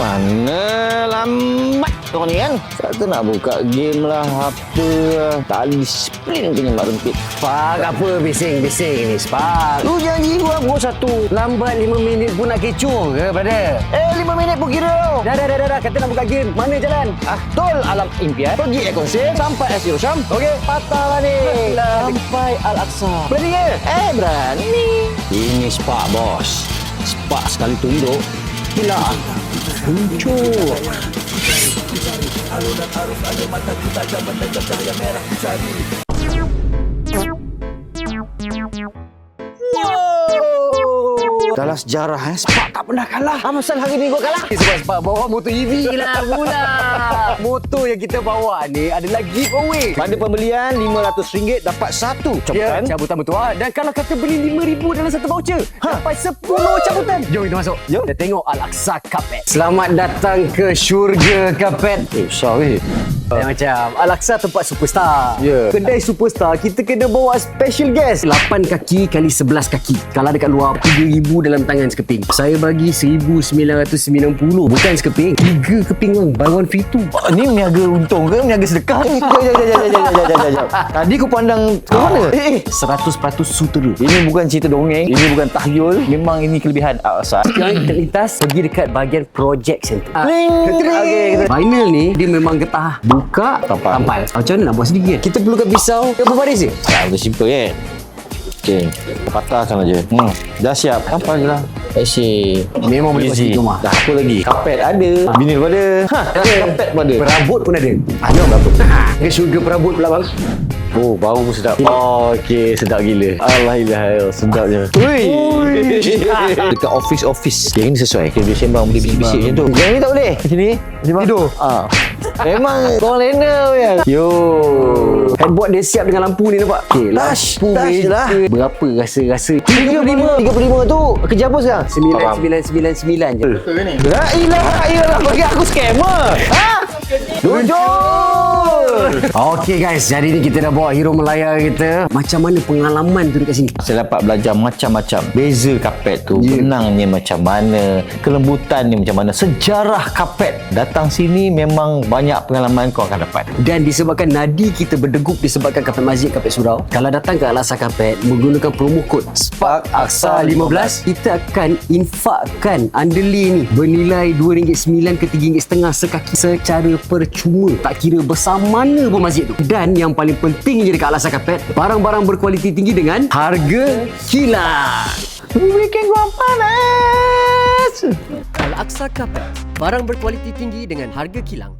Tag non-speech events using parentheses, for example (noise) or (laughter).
Mana lambat kau ni kan? Kata nak buka game lah apa. Tak disiplin punya mak rempit. Spark apa bising-bising ni Spark Lu janji gua pukul satu. Lambat 5 minit pun nak kecoh ke brother Eh, lima minit pun kira tau. Dah dah dah dah, dah. kata nak buka game Mana jalan Ah, tol alam impian. Pergi Ekonsel sampai Asir Syam. Okey, patah lah ni. Sampai Al-Aqsa. Berani ke? Eh, berani. Ini spark, bos. Spark sekali tunduk. Hilang muncul Dalam sejarah eh, Spark tak pernah kalah. Apa pasal hari ni gua kalah? Sebab Spark bawa motor EV lah pula (laughs) Motor yang kita bawa ni adalah giveaway Pada pembelian RM500 dapat satu Ya, cabutan. cabutan bertuah Dan kalau kata beli RM5,000 dalam satu voucher ha. Dapat 10 cabutan Jom kita masuk Jom. Kita tengok Al-Aqsa Carpet Selamat datang ke syurga Carpet Eh, sorry. Uh. Macam Alaksa tempat superstar. Yeah. Kedai superstar, kita kena bawa special guest. 8 kaki kali 11 kaki. Kalau dekat luar, 3,000 dalam tangan sekeping. Saya bagi 1,990. Bukan sekeping, 3 keping bang. Buy one free two. Oh, ni meniaga untung ke? Meniaga sedekah ni? Jom, jom, Tadi aku pandang ke ah. mana? Eh, eh. 100% sutera. Ini bukan cerita dongeng. Ini bukan tahyul. Memang ini kelebihan Alaksa. Sekarang kita lintas, pergi dekat bahagian project center. Ah. Okay, Final ni, dia memang getah. Buka Tampal. Tampal Macam mana nak buat sendiri kan Kita perlukan pisau Berapa baris je Ya, udah simple kan? Okey, kita patahkan aja. Hmm, dah siap. Apa je lah. Asyik. Memang boleh sendiri rumah Dah apa lagi? Kapet ada. Binil pun ada. Ha, kapet pun ada. Perabot pun ada Ada berapa? Ke syurga perabot pula bang Oh, bau pun sedap. Oh, okey, sedap gila. Allah ilah, sedapnya. Ui. Dekat office-office. Yang ini sesuai. Okay, dia sembang boleh bisik-bisik macam tu. Yang ni tak boleh. Sini. Tidur. Ah. Memang kau lena ya. Yo. Headboard dia siap dengan lampu ni nampak okay, Touch, Lampu touch lah. Berapa rasa-rasa 35. 35 tu kerja apa sekarang? 9999 je La ilaha illallah bagi aku scammer. Ha? Jujur. Okay guys Jadi ni kita dah bawa hero Melaya kita Macam mana pengalaman tu dekat sini Saya dapat belajar macam-macam Beza kapet tu Ya. Benangnya macam mana Kelembutan ni macam mana Sejarah kapet Datang sini memang banyak pengalaman kau akan dapat Dan disebabkan nadi kita berdegup disebabkan kapet masjid kapet surau. Kalau datang ke Al-Aqsa Kapet menggunakan promo kod SPARK AXA 15, kita akan infakkan andeli ni bernilai RM2.9 ke RM3.5 sekaki secara percuma. Tak kira besar mana pun masjid tu. Dan yang paling penting je dekat Al-Aqsa Kapet, barang-barang berkualiti tinggi dengan harga kilang. Weekend gua panas Al-Aqsa Carpet Barang berkualiti tinggi dengan harga kilang